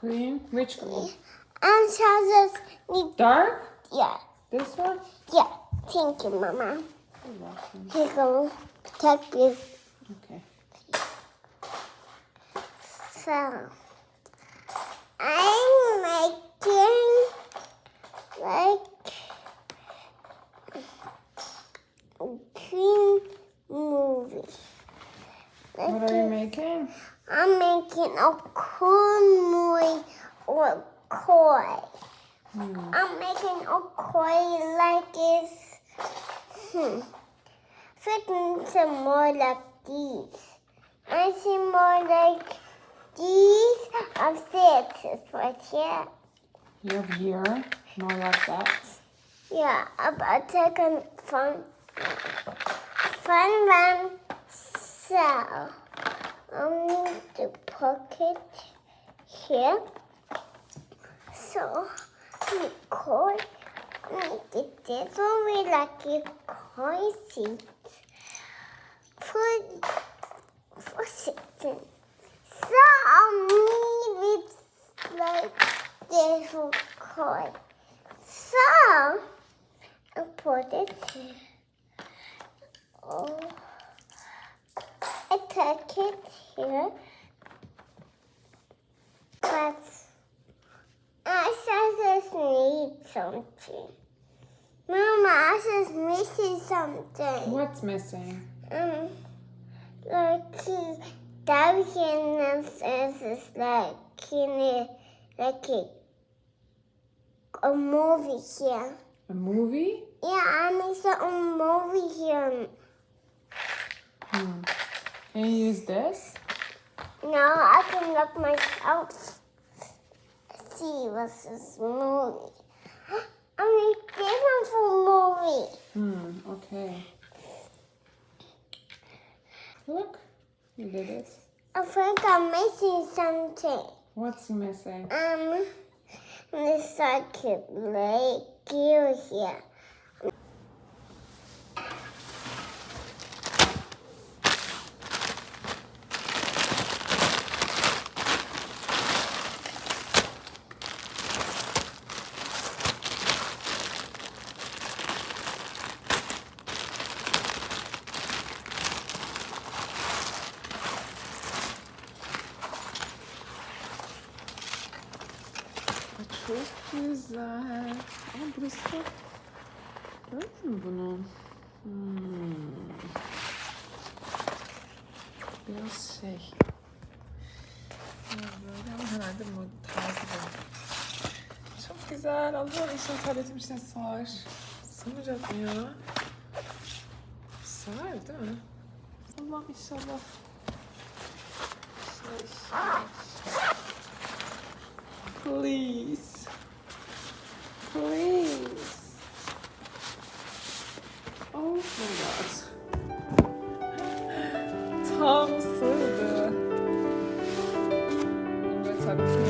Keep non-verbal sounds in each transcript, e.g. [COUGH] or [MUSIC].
Green. Which green? And Shazza's need. Dark? Yeah. This one? Yeah. Thank you, Mama. You're welcome. Here you go. Take this. Okay. So. I'm making like green movie. What are you making? I'm making a cool movie or koi. Hmm. I'm making a koi like this. Hmm. Fitting some more like these. I see more like these of this right here. You have here. More like that. Yeah, about second fun fun one. So Need to put here. So we it this one we like a coin seat for for sitting. So I'll need it like this coin. So I put it here. Oh, I take it here. But I just need something. Mama, I just missing something. What's missing? Um, like thousand is like a, like a, a movie here. A movie? Yeah, I need a movie here. Hmm. Can you use this? Now I can look myself. See what's this movie. I need this one for movie. Hmm. Okay. Look. You did this. I think I'm missing something. What's missing? Um, this like a lake here. Güzel. Aa, burası... Gördün mü bunu? Hmm. Biraz şey... Biraz böyle ama herhalde bu tarzı bu. Çok güzel. Allah inşallah tabletim içine sığar. Sığmayacak mı ya? Sığar değil mi? Allah inşallah. Şey, şey. Please. Please. Oh my god. Tam sığdı. Bunu böyle tabii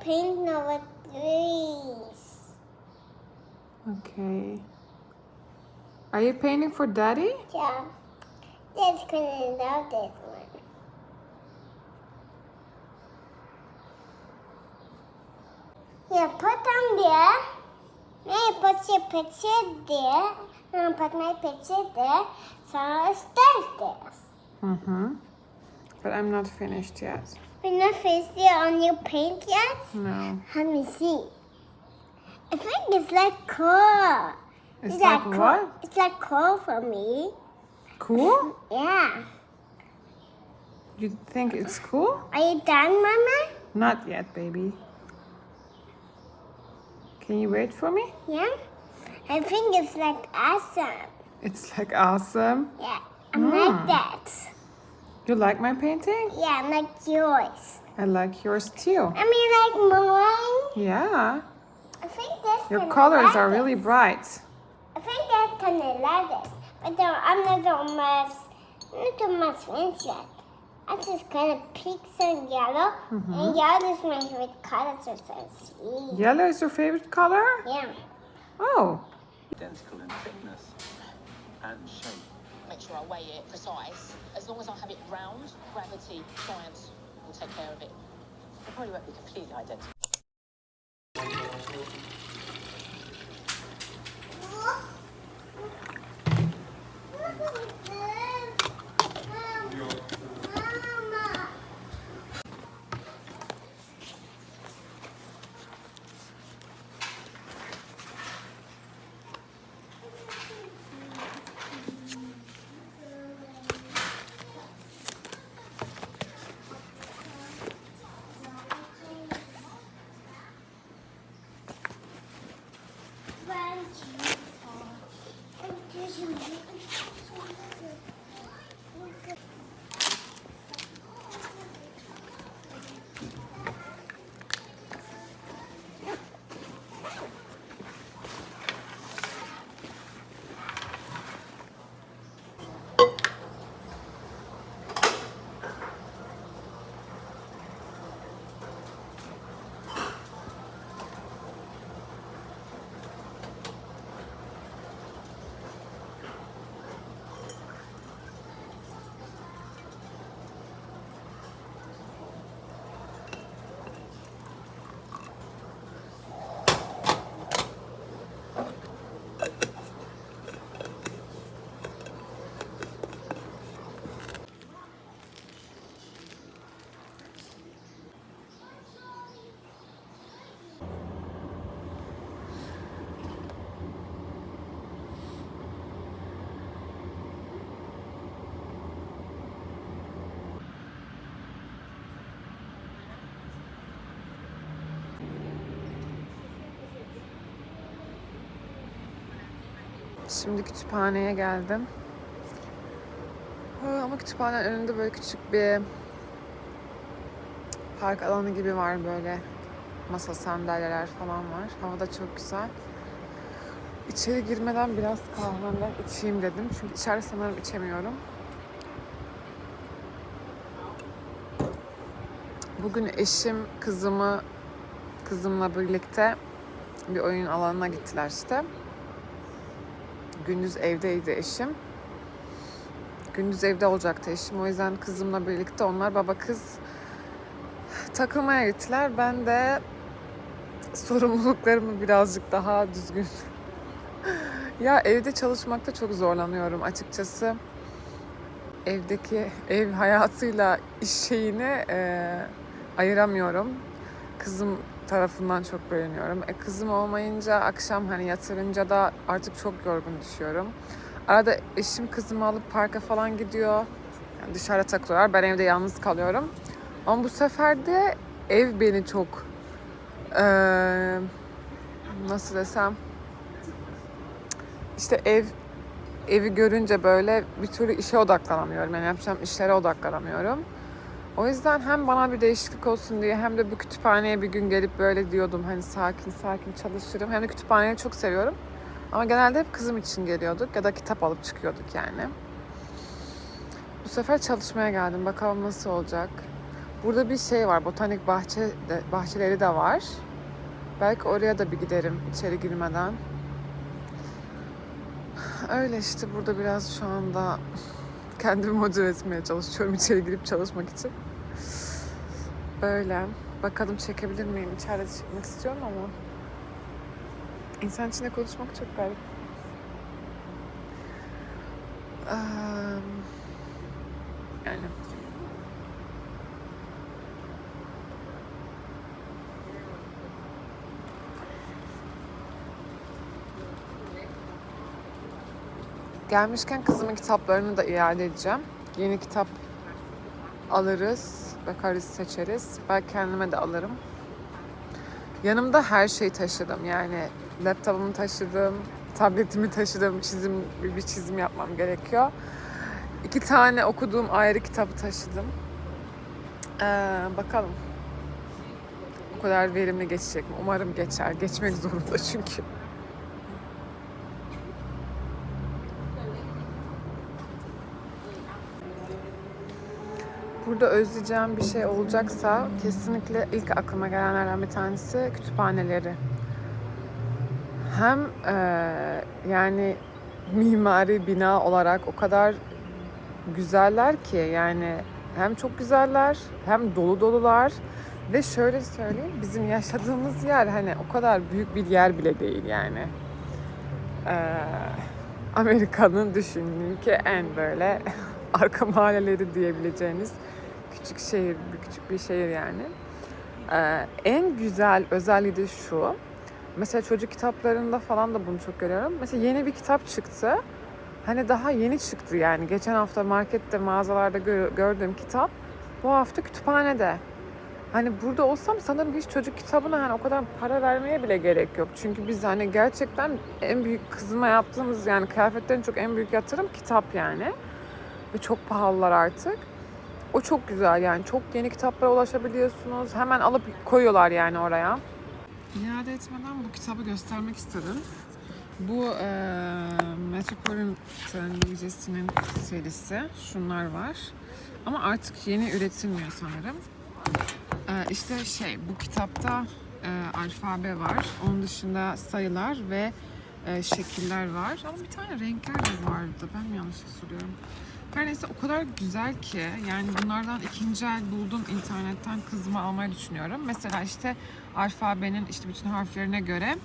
paint our trees. Okay. Are you painting for daddy? Yeah. Dad's gonna love this one. Yeah, put them there. Hey, put your picture there. And put my picture there. So it's stairs. Mm-hmm. But I'm not finished yet. We're not finished on your paint yet. No. Let me see. I think it's like cool. It's Is like that cool? what? It's like cool for me. Cool? Yeah. You think it's cool? Are you done, Mama? Not yet, baby. Can you wait for me? Yeah. I think it's like awesome. It's like awesome. Yeah. I'm hmm. like that. You like my painting? Yeah, I'm like yours. I like yours too. I mean, like mine. Yeah. I think that's Your colors like are this. really bright. I think that's gonna love this. But no, I'm not too much, not too much fancy yet. I'm just kind of pick and yellow. Mm-hmm. And yellow is my favorite color, so it's sweet. Yellow is your favorite color? Yeah. Oh. identical in thickness and shape. Make sure I weigh it precise. As long as I have it round, gravity, science will take care of it. It probably won't be completely identical. Şimdi kütüphaneye geldim. Ama kütüphanenin önünde böyle küçük bir park alanı gibi var böyle. Masa sandalyeler falan var. Hava da çok güzel. İçeri girmeden biraz kahvemden içeyim dedim. Çünkü içeride sanırım içemiyorum. Bugün eşim kızımı kızımla birlikte bir oyun alanına gittiler işte. Gündüz evdeydi eşim. Gündüz evde olacaktı eşim. O yüzden kızımla birlikte onlar baba kız takılmaya gittiler. Ben de sorumluluklarımı birazcık daha düzgün. [LAUGHS] ya evde çalışmakta çok zorlanıyorum açıkçası. Evdeki ev hayatıyla iş şeyini eee, ayıramıyorum. Kızım tarafından çok beğeniyorum. E, kızım olmayınca akşam hani yatırınca da artık çok yorgun düşüyorum. Arada eşim kızımı alıp parka falan gidiyor. Yani dışarıda takılıyorlar. Ben evde yalnız kalıyorum. Ama bu sefer de ev beni çok eee, nasıl desem işte ev evi görünce böyle bir türlü işe odaklanamıyorum. Yani yapacağım işlere odaklanamıyorum. O yüzden hem bana bir değişiklik olsun diye hem de bu kütüphaneye bir gün gelip böyle diyordum hani sakin sakin çalışırım. Hem de kütüphaneyi çok seviyorum. Ama genelde hep kızım için geliyorduk ya da kitap alıp çıkıyorduk yani. Bu sefer çalışmaya geldim. Bakalım nasıl olacak. Burada bir şey var. Botanik bahçe de, bahçeleri de var. Belki oraya da bir giderim içeri girmeden. Öyle işte burada biraz şu anda kendimi motive etmeye çalışıyorum içeri girip çalışmak için. Böyle. Bakalım çekebilir miyim? İçeride çekmek istiyorum ama insan içinde konuşmak çok garip. Yani Gelmişken kızımın kitaplarını da iade edeceğim. Yeni kitap alırız, bakarız, seçeriz. Belki kendime de alırım. Yanımda her şeyi taşıdım. Yani laptopumu taşıdım, tabletimi taşıdım, çizim bir çizim yapmam gerekiyor. İki tane okuduğum ayrı kitabı taşıdım. Ee, bakalım. O kadar verimli geçecek mi? Umarım geçer. Geçmek zorunda çünkü. Burada özleyeceğim bir şey olacaksa kesinlikle ilk aklıma gelenlerden bir tanesi kütüphaneleri. Hem eee, yani mimari bina olarak o kadar güzeller ki yani hem çok güzeller hem dolu dolular ve şöyle söyleyeyim bizim yaşadığımız yer hani o kadar büyük bir yer bile değil yani. Eee, Amerika'nın düşündüğüm ki en böyle [LAUGHS] arka mahalleleri diyebileceğiniz küçük şehir, bir küçük bir şehir yani. Ee, en güzel özelliği de şu. Mesela çocuk kitaplarında falan da bunu çok görüyorum. Mesela yeni bir kitap çıktı. Hani daha yeni çıktı yani. Geçen hafta markette, mağazalarda gö- gördüğüm kitap bu hafta kütüphanede. Hani burada olsam sanırım hiç çocuk kitabına hani o kadar para vermeye bile gerek yok. Çünkü biz hani gerçekten en büyük kızıma yaptığımız yani kıyafetlerin çok en büyük yatırım kitap yani. Ve çok pahalılar artık. O çok güzel yani. Çok yeni kitaplara ulaşabiliyorsunuz. Hemen alıp koyuyorlar yani oraya. İade etmeden bu kitabı göstermek istedim. Bu e, Metropolitan Müzesi'nin serisi. Şunlar var. Ama artık yeni üretilmiyor sanırım. E, işte şey bu kitapta e, alfabe var. Onun dışında sayılar ve e, şekiller var. Ama bir tane renkler de vardı. Ben mi yanlış hatırlıyorum? Her neyse o kadar güzel ki yani bunlardan ikinci el buldum internetten kızıma almayı düşünüyorum. Mesela işte alfabenin işte bütün harflerine göre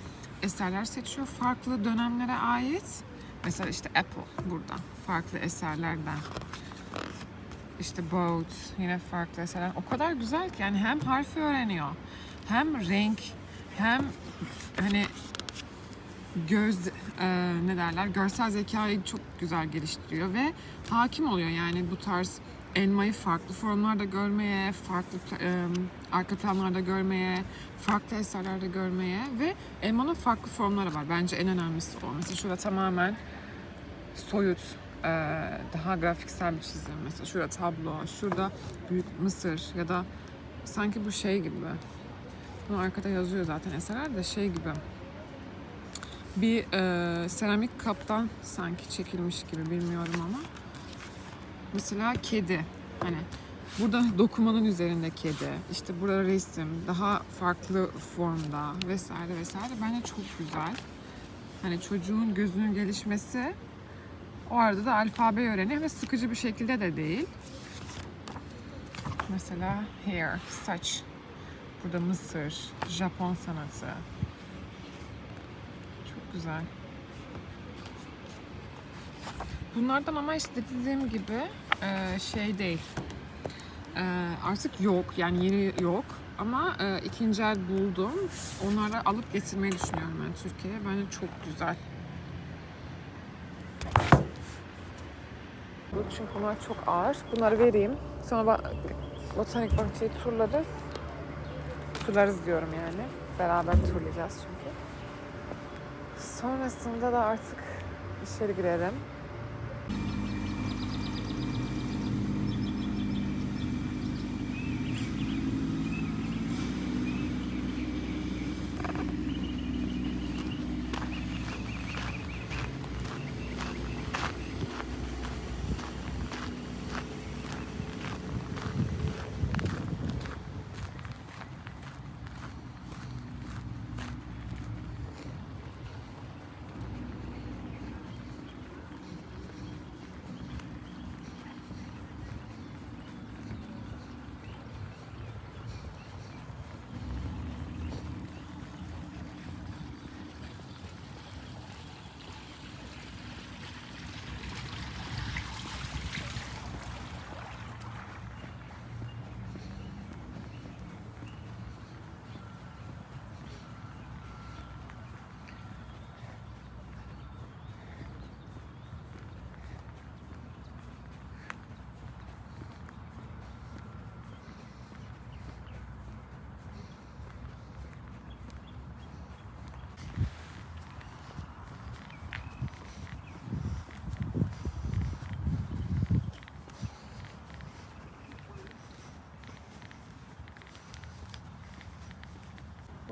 eserler seçiyor. Farklı dönemlere ait. Mesela işte Apple burada farklı eserlerden. İşte boat yine farklı eserler. O kadar güzel ki yani hem harfi öğreniyor hem renk hem hani göz e, ne derler görsel zekayı çok güzel geliştiriyor ve hakim oluyor yani bu tarz elmayı farklı formlarda görmeye, farklı e, arka planlarda görmeye, farklı eserlerde görmeye ve elmanın farklı formları var. Bence en önemlisi o. Mesela şurada tamamen soyut, e, daha grafiksel bir çizim. Mesela şurada tablo, şurada büyük mısır ya da sanki bu şey gibi. Bunu arkada yazıyor zaten eserler de şey gibi bir e, seramik kaptan sanki çekilmiş gibi bilmiyorum ama. Mesela kedi. Hani burada dokumanın üzerinde kedi. İşte burada resim. Daha farklı formda vesaire vesaire. Bence çok güzel. Hani çocuğun gözünün gelişmesi o arada da alfabe öğreniyor ve sıkıcı bir şekilde de değil. Mesela hair, saç. Burada Mısır, Japon sanatı, güzel. Bunlardan ama işte dediğim gibi e, şey değil. E, artık yok yani yeni yok. Ama e, ikinci el buldum. Onları alıp getirmeyi düşünüyorum ben Türkiye'ye. Bence çok güzel. Çünkü bunlar çok ağır. Bunları vereyim. Sonra botanik bahçeyi turlarız. Turlarız diyorum yani. Beraber turlayacağız çünkü. Sonrasında da artık içeri girelim.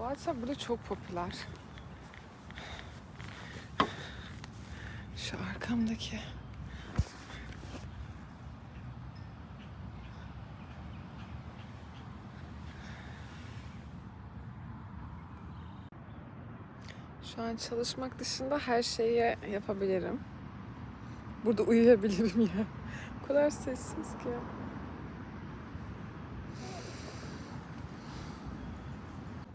Bu burada çok popüler. Şu arkamdaki. Şu an çalışmak dışında her şeyi yapabilirim. Burada uyuyabilirim ya. O kadar sessiz ki.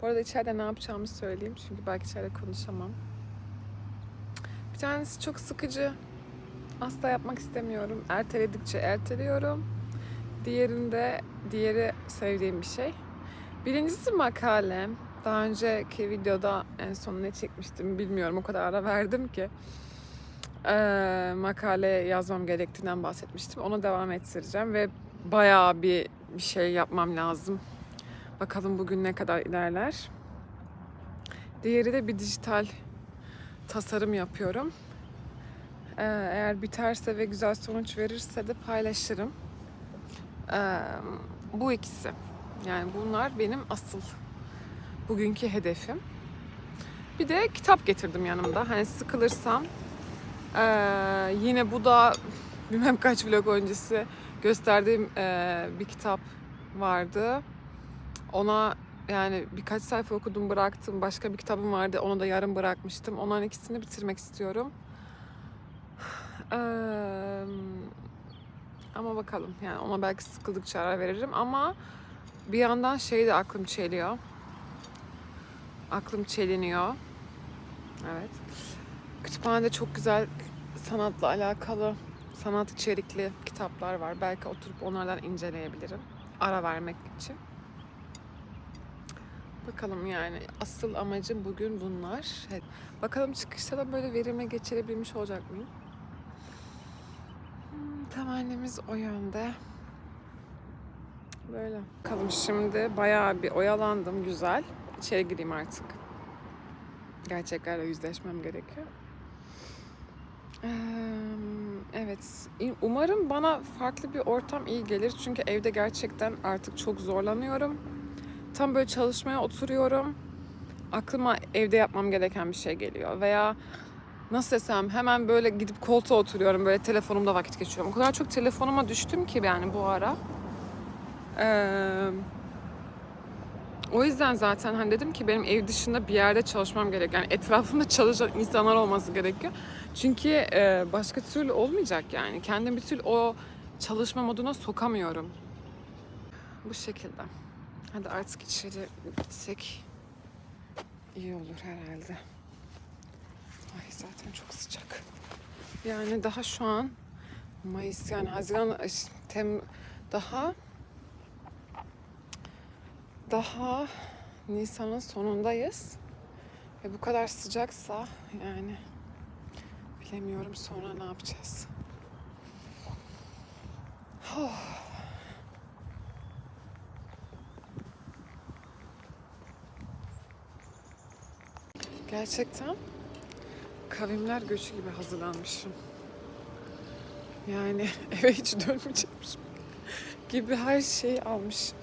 Bu arada içeride ne yapacağımı söyleyeyim. Çünkü belki içeride konuşamam. Bir tanesi çok sıkıcı. Asla yapmak istemiyorum. Erteledikçe erteliyorum. Diğerinde, diğeri sevdiğim bir şey. Birincisi makalem. Daha önceki videoda en son ne çekmiştim bilmiyorum. O kadar ara verdim ki. Ee, makale yazmam gerektiğinden bahsetmiştim. Ona devam ettireceğim ve bayağı bir bir şey yapmam lazım. Bakalım bugün ne kadar ilerler. Diğeri de bir dijital tasarım yapıyorum. Ee, eğer biterse ve güzel sonuç verirse de paylaşırım. Ee, bu ikisi. Yani bunlar benim asıl bugünkü hedefim. Bir de kitap getirdim yanımda. Hani sıkılırsam ee, yine bu da bilmem kaç vlog öncesi gösterdiğim bir kitap vardı. Ona yani birkaç sayfa okudum bıraktım. Başka bir kitabım vardı. Onu da yarım bırakmıştım. Onların ikisini bitirmek istiyorum. [SIGHS] Ama bakalım. Yani ona belki sıkıldıkça ara veririm. Ama bir yandan şey de aklım çeliyor. Aklım çeliniyor. Evet. Kütüphanede çok güzel sanatla alakalı, sanat içerikli kitaplar var. Belki oturup onlardan inceleyebilirim. Ara vermek için. Bakalım yani asıl amacım bugün bunlar. Evet. Bakalım çıkışta da böyle verimli geçirebilmiş olacak mıyım? Hmm, temennimiz o yönde. Böyle. Bakalım şimdi bayağı bir oyalandım güzel. İçeri gireyim artık. Gerçeklerle yüzleşmem gerekiyor. Evet, umarım bana farklı bir ortam iyi gelir. Çünkü evde gerçekten artık çok zorlanıyorum. Tam böyle çalışmaya oturuyorum. Aklıma evde yapmam gereken bir şey geliyor. Veya nasıl desem hemen böyle gidip koltuğa oturuyorum. Böyle telefonumda vakit geçiriyorum. O kadar çok telefonuma düştüm ki yani bu ara. Ee, o yüzden zaten hani dedim ki benim ev dışında bir yerde çalışmam gerek. Yani etrafımda [LAUGHS] çalışan insanlar olması gerekiyor. Çünkü e, başka türlü olmayacak yani. Kendimi bir türlü o çalışma moduna sokamıyorum. Bu şekilde. Hadi artık içeri gitsek iyi olur herhalde. Ay zaten çok sıcak. Yani daha şu an Mayıs yani Haziran tem daha daha Nisan'ın sonundayız. Ve bu kadar sıcaksa yani bilemiyorum sonra ne yapacağız. Oh. Gerçekten kavimler göçü gibi hazırlanmışım. Yani [LAUGHS] eve hiç dönmeyecekmişim gibi her şeyi almışım.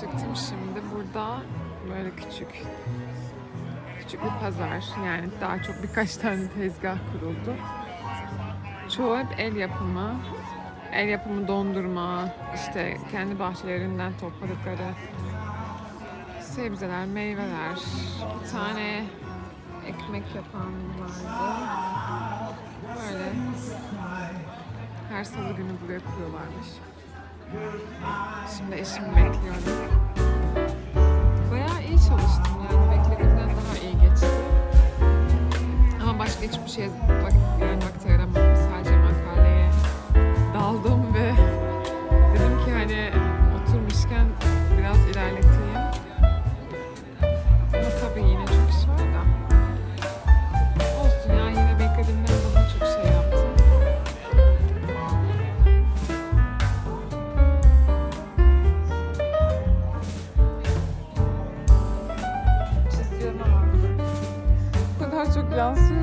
Çıktım şimdi burada böyle küçük küçük bir pazar yani daha çok birkaç tane tezgah kuruldu. Çoğu hep el yapımı. El yapımı dondurma, işte kendi bahçelerinden topladıkları sebzeler, meyveler. Bir tane ekmek yapan vardı. Böyle her salı günü buraya kuruyorlarmış. Şimdi eşimi bekliyorum. Bayağı iyi çalıştım yani beklediğimden daha iyi geçti. Ama başka hiçbir şeye vakit, yani vakit ayıramadım. O kadar